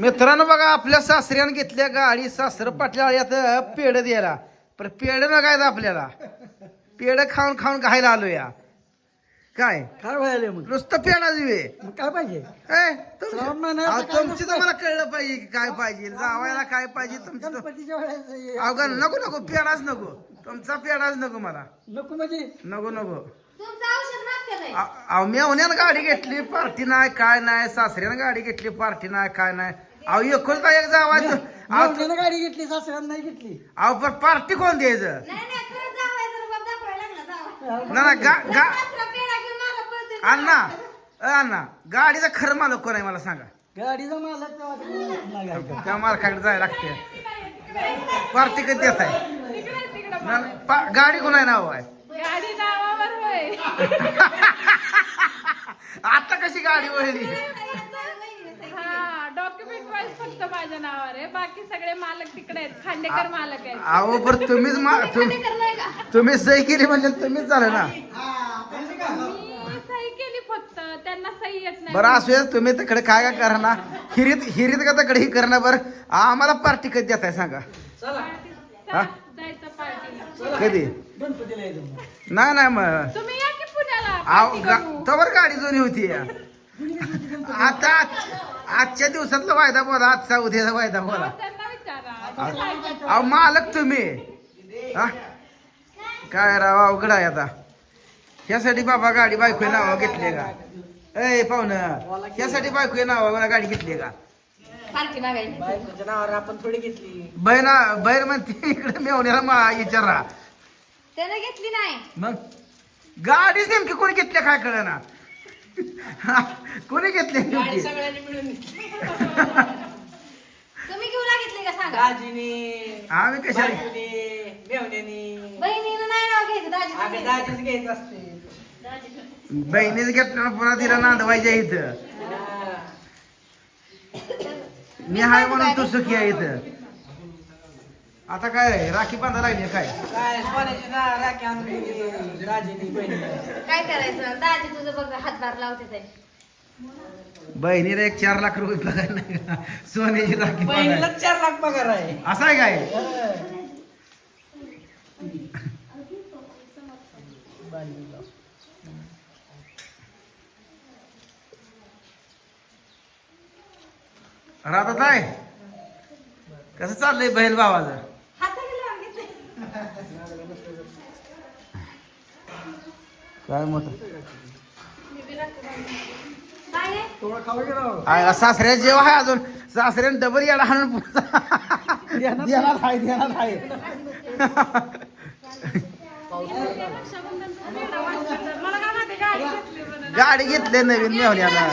मित्रांनो बघा आपल्या सासऱ्यानं घेतल्या गाडी सासर पाटल्या यात पेड द्यायला. पण पेड न काय आपल्याला. पेड खाऊन खाऊन खायला आलो या काय? काय व्हायला मग? नुसतं पेडा दिवे. काय पाहिजे? ए, तुमची तर मला कळलं पाहिजे की काय पाहिजे. जावायला काय पाहिजे तुमचं? तर- गणपतीच्या वेळेस हे- अवघा नको नको पेडाच नको. तुमचा पेडाच नको मला. नको म्हणजे नको नको. अहो मेवण्यानं गाडी घेतली पार्टी नाही काय नाही सासऱ्यानं गाडी घेतली पार्टी नाही काय नाही. अहो एकुलता एक जावायचं. अहो मेवण्यानं गाडी घेतली सासऱ्यानं नाही घेतली. अहो, पण पार्टी कोण द्यायचं? नाही नाही खरंच जावाय जर बाप दाखवायला लागला जावा. ना ना गा गा सासरा पेढा घेऊन मागं पळतोय. अण्णा अ, अण्णा गाडीचा खरं मालक कोण आहे मला सांगा? गाडीचा मालक तेव्हा नाही घ्यायचा. त्या मालकाकडे जायला लागते पार्टी कधी देत आहे? ना, ना, पा- गाडी कोण आहे नाव आहे? गाडी होय आता कशी गाडी वळली? हा डॉक्युमेंट वाईज फक्त माझ्या नावावर आहे. बाकी सगळे मालक तिकडे आहेत. खांडेकर मालक आहेत. अहो बरं तुम्हीच मा- तुम- करलाय का? तुम्ही सही केली म्हणजे तुम्हीच झालं ना? मी सही केली फक्त. त्यांना सही येत नाही. बरं असू दे, तुम्ही तिकडे काय काय करणार हिरीत हिरीत का तिकडे ही करणार बरं? आम्हाला पार्टी कधी देत आहे सांगा. चला हा? चला, जायचं पार्टीला कधी? गणपतीला. नाही नाही मग तुम्ही या की पुण्याला? आव party गा- करू. तवर गाडी जुनी होती. आता आजच्या दिवसातला वायदा बोला आजचा उद्याचा वायदा बोला. त्यांना विचारा. अहो मालक तुम्ही. हा? काय राव अवघड आहे आता. ह्यासाठी बाबा गाडी बायको नाव घेतली का? ए पाहुणं ह्यासाठी बायको नाव गाडी घेतली का? पार्टी बायकोच्या नावावर आपण थोडी घेतली. बहिणा बहीण म्हणते इकडे मेवण्याला मा विचारा. त्याने घेतली नाही. मग? गाडीच नेमकी कोणी घेतल्या काय कळ ना कोणी घेतली नेमकी? सगळ्यांनी मिळून तुम्ही घेऊन घेतली का सांगा? दाजीने आम्ही कशाला? बायकोने, मेवण्याने. बहिणीनं नाही नाव घ्यायचं दाजी आम्ही दाजीच घेत असते. बहिणीच घेतल्या पुन्हा तिला नांदवायच्या इथं. मी हाय म्हणून तू सुखी आहे इथं. आता काय राखी बांधा लागली काय? काय सोन्याची ना राखी आणून दिली. दाजीने बहिणीला. काय करायचं? दाजी तुझं बघ हातभार लावते ते. बहिणीला एक चार लाख रुपये पगार नाही का? सोन्याची राखी बहिणीला बांधायला. चार लाख पगार आहे. असं आहे काय? राहतात आहे कसं चाललंय बहीण भावाचं? काय मोठं आहे, सासऱ्या जेव्हा आहे अजून. सासऱ्याने डबल याला हाणून देणार आहे देणार आहे. गाडी घेतली म्हणून. गाडी घेतले नवीन मेहण्याला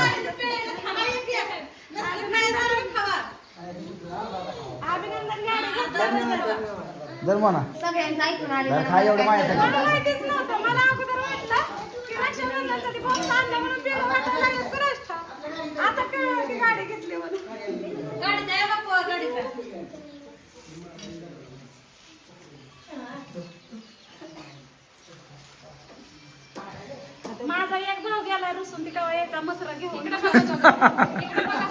अभिनंदन गाडी घेतली. जर म्हणा सगळ्यांचं ऐकून आले जर काय एवढं माहिती मला आहे माहितीच नव्हतं मला अगोदर वाटलं की रक्षाबंधनचा ती बॉक्स आणला म्हणून पेढे वाटायला लागले कुणाष्ट. आता कळलं की गाडी घेतली म्हणून गाडीचा आहे बाप्पा गाडीचा माझा एक भाऊ गेला रुसून तिकडे यायचा मसरा घेऊन इकडे बघा. इकडे बघा.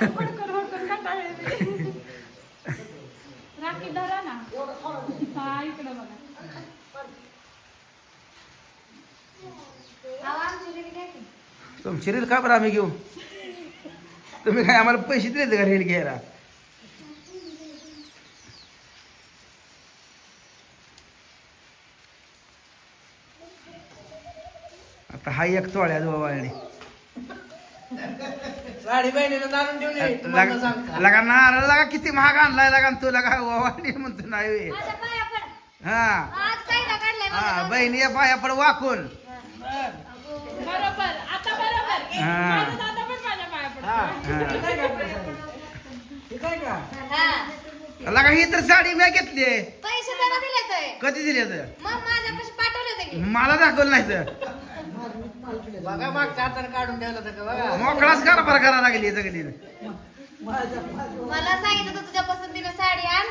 हुडकून हुडकून कंटाळले मी. राखी धरा ना हा इकडे बघा अहो, आमची रेडी घ्या की. रील का बरं आम्ही घेऊ? तुम्ही काय आम्हाला पैसे दिले का रील घ्यायला? आता हा एक तोळ्या वाळणे. साडी बहिणीला दारून ठेवली. लगा नारळ लगा किती महाग आणलाय लगा तू लगा वाळणी म्हणतो नाही. हा. हा. बहिणी या पाया पड वाकून. बरोबर. हा. काय का? हे काय का. लगा तर साडी मी घेतली पैसे त्याला दिले तर कधी दिली तर मग माझ्यापाशी पाठवले होते की मला दाखवलं नाही तर बघा मागच्या हाताने काढून ठेवलं बघा मोकळाच कारभार करायला लागली सगळी मला सांगितलं होतं तुझ्या पसंतीनं साडी आण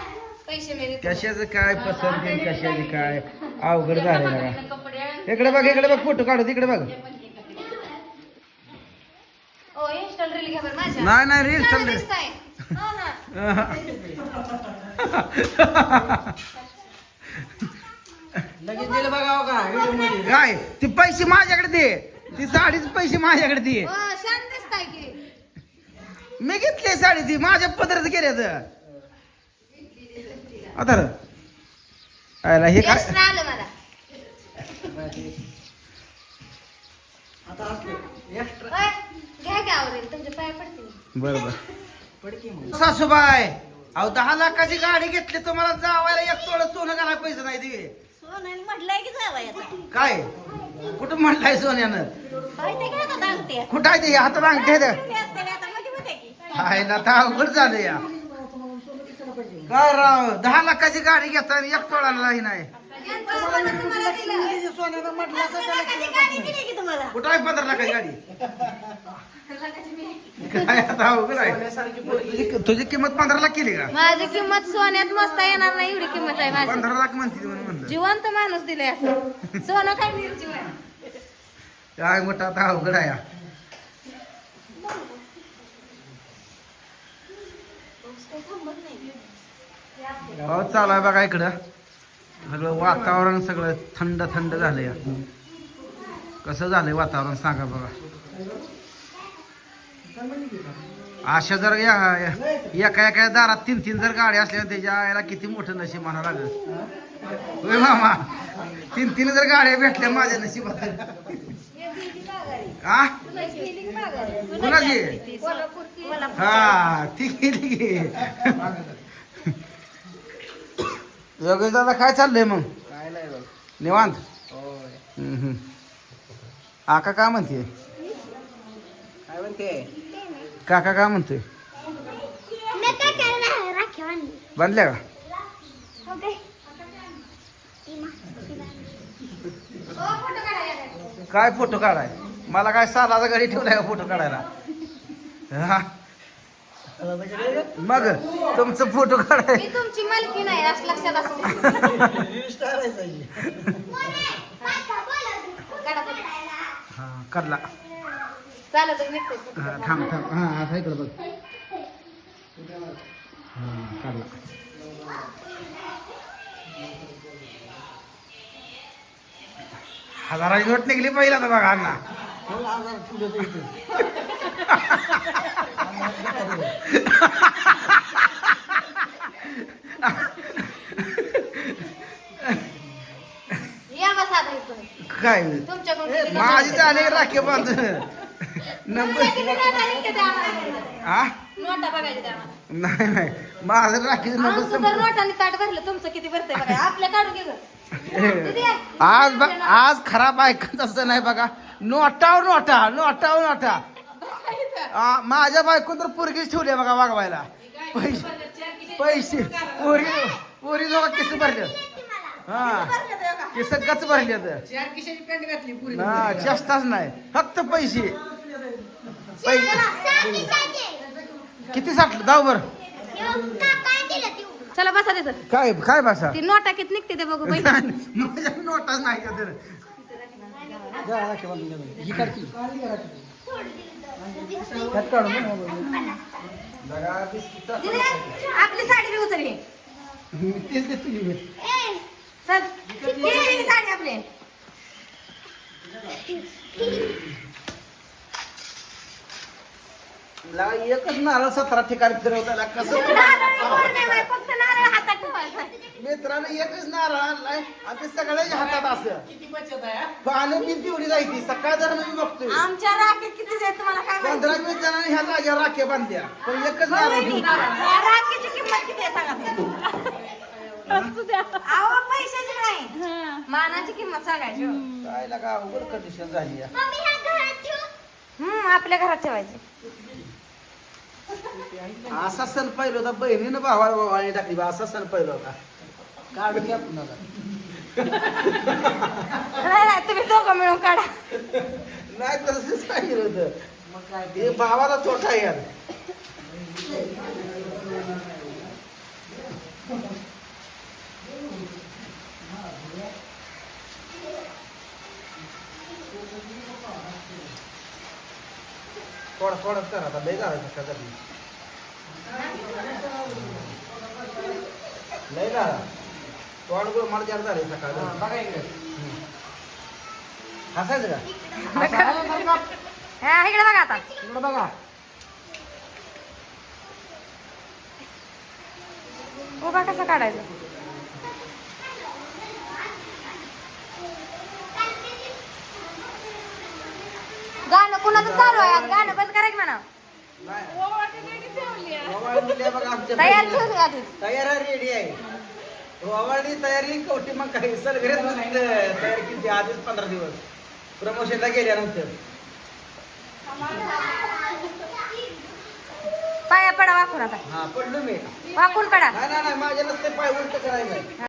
पैसे मी देतो. कशाचं काय पसंत आहे, कशाचं काय अवघड झालं. इकडे बघ इकडे बघ फोटो काढू तिकडे बघ घ्या बरं माझ्या. नाही नाही रील दिसताय. हो ना. लगेच दिलं बघावं का व्हिडिओमध्ये. काय? ती पैसे माझ्याकडे दे. ती साडीच पैसे माझ्याकडे दे. हो, छान दिसताय की. मी घेतली साडी ती माझ्या पदरात गेल्यात आता र. आयला हे काय? एक्स्ट्रा आलं मला आता असले. एक्स्ट्रा होय, घ्या की आवरेल तुमचे पाय पडतील. बरोबर पडकी मग. सासूबाई अहो दहा लाखाची गाडी घेतली तुम्हाला जावायला एक तोडं सोनं घालायला पैसे नाही दे सोनं म्हटलंय की जावयाचा? काय? कुठं म्हणलाय सोन्यानं? माहिती का आता सांगते कुठं आहे ते? हातात अंगठे द्या ते. असते आता की. हायला तर अवघड झालं या. काय राव दहा लाखाची गाडी घेता आणि एक तोडायला नाही. सोन्यानं म्हटलं असं त्याला कुठं आहे पंधरा लाखाची गाडी? काय आता अवघड आहे. तुझी तुझी किंमत पंधरा लाख केली का? माझी किंमत सोन्यात मस्त येणार नाही एवढी किंमत आहे माझी. पंधरा लाख म्हणते ती म्हणून म्हणलं. जिवंत माणूस दिलंय असं. सोनं काय निर्जीव आहे काय मोठा आता अवघड आहे हा. पाऊस चालू आहे बघा इकडं. सगळं वातावरण सगळं थंड थंड झालंय कसं झालंय वातावरण सांगा बघा. अशा जर या एका एका दारात तीन तीन जर गाड्या असल्या त्याच्या आयला किती मोठं नशीब म्हणा लागलं. होय मामा. तीन तीन जर गाड्या भेटल्या माझ्या नशिबात. हा कुणाची? हा ठीक गेली योगेश दादा काय चाललंय मग? काय नाही बघ. निवांत? होय. हम्म, हम्म. आका काय म्हणते? काय म्हणते? काका काय म्हणतोय? मी काय बांधल्या का? ओके. काय फोटो काढाय? मला काय सालाचा घरी ठेवलाय का फोटो काढायला? हा? मग तुमचं फोटो काढाय मी तुमची मालकी नाही असं लक्षात असू. हा काढला चालत निघते. हा थांब थांब. हा आता इकडं बघ. हा काढला. हजाराची नोट निघली पहिला तर बघा अण्णा. या बस आता काय तुमच्याकडून किती नोटा माझी? झाली राखे बांधून नंबर तुमच्या किती नोटा निघते ते आम्हाला नोटा बघायच्या त्या आम्हाला. नाही नाही माझं राखीचं नंबर आमचं नोटाने ताट भरलं तुमचं किती भरतंय बघा आपल्या काढून घे गं. किती आहे? आज बघ आज खराब ऐकत असं नाही बघा नोटा नोटा बसा इथं. आ, माझ्या बायकोन तर पोरगीच ठेवली बघा वागवायला. पैसे पैसे पोरी पोरी जोगा किस भरले हा. किस गच भरले हा चेष्टाच नाही. फक्त पैसे. पैसे. किती साठलं? दाव बर. चला बसा तिथं. काय काय भाषा ती नोटा किती निघते ते बघू बाई माझ्या नोटाच नाही का तर जा, राखी बांधून घ्या बाई. ही काढ की. आपली साडी बी उचलली तेच देतो की मी. चल. साडी आपली. ला एकच नारळ सतरा ठिकाणी फिरवताना कसं नारळ गोड नाही बाई, फक्त नारळ हातात ठेवायचा मित्रानं एकच नारळ आणलाय आणि ते सगळ्याच्या हातात असं किती बचत आहे हा? पानं तेवढी जायची सकाळ जर मी बघतोय आमच्या राखीत किती आहेत तुम्हाला काय माहिती? पंधरा वीस जणांनी ह्या जागेवर राख्या बांधल्या पण एकच हो, नारळ. या राखीची किंमत किती आहे सांगा तुम्ही? असू द्या अहो पैशाची नाही हा. मानाची किंमत सांगायची हो. काय लागा अवघड कंडिशन झाली या. हम्म आपल्या घरात ठेवायची असा सण पहिला होता बहिणीनं भावाला भावाने टाकली बा असा सण पहिला होता काढून घ्या पुन्हा. नाही नाही तुम्ही दोघं मिळून काढा. नाही तसंच सांगितलं होतं मग काय हे भावाला तोटा आहे यार. थोडा थोडाच करा आता लय झाला सकाळचा लय झाला. तोंड गुळ मला जास्त झाले सकाळ बघा इकडे. हसायचं का? हा इकडे बघा आता. इकडे बघा. उभा कसा काढायचा? गाणं कुणाचं चालू आहे? आज गाणं बंद करायचं म्हणा. बघा आमच्या तयार. ठेवली आधी. तयार रेडी आहे. ओवाळली तयारी कवटी मग काही. सर घरीच नुसतं तयारी केली आधीच पंधरा दिवस. प्रमोशनला गेल्यानंतर. पाया पडा वाकून आता. हा पडलो मी. वाकून पडा. नाही नाही नाही, माझ्या नसते पाय उलट करायचं